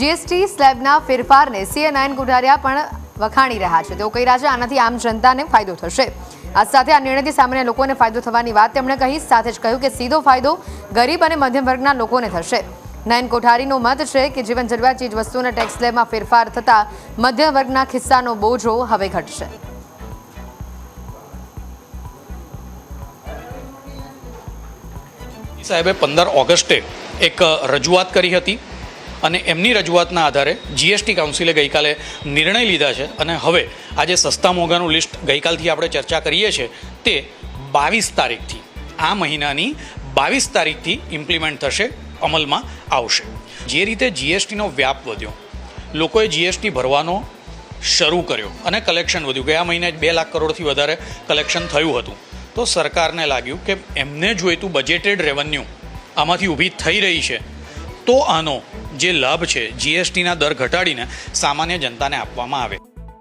GST સ્લેબના ફેરફારને CA ગુઢારિયા પણ વખાણી રહ્યા છે. તેઓ કહી રહ્યા છે, આનાથી આમ જનતાને ફાયદો થશે. આ સાથે આ નિર્ણયથી સામાન્ય લોકોને ફાયદો થવાની વાત તેમણે કહી, સાથે જ કહ્યું કે સીધો ફાયદો ગરીબ અને મધ્યમ વર્ગના લોકોને થશે. નયન કોઠારીનો મત છે કે જીવન જરૂરિયાત ચીજ વસ્તુઓના ટેક્સ સ્લેબમાં ફેરફાર થતાં મધ્યમ વર્ગના ખિસ્સાનો બોજો હવે ઘટશે. સાહેબે પંદર ઓગસ્ટે એક રજૂઆત કરી હતી. અને એમની રજૂઆતના આધારે જીએસટી કાઉન્સિલે ગઈકાલે નિર્ણય લીધા છે અને હવે આજે સસ્તા મોંઘાનું લિસ્ટ ગઈકાલથી આપણે ચર્ચા કરીએ છીએ તે બાવીસ તારીખથી, આ મહિનાની બાવીસ તારીખથી ઇમ્પ્લિમેન્ટ થશે, અમલમાં આવશે. જે રીતે જીએસટીનો વ્યાપ વધ્યો, લોકોએ જીએસટી ભરવાનો શરૂ કર્યો અને કલેક્શન વધ્યું. ગયા મહિને બે લાખ કરોડથી વધારે કલેક્શન થયું હતું. તો સરકારને લાગ્યું કે એમને જોઈતું બજેટેડ રેવન્યુ આમાંથી ઊભી થઈ રહી છે. તો આનો જે લાભ છે જીએસટીના દર ઘટાડીને સામાન્ય જનતાને આપવામાં આવે.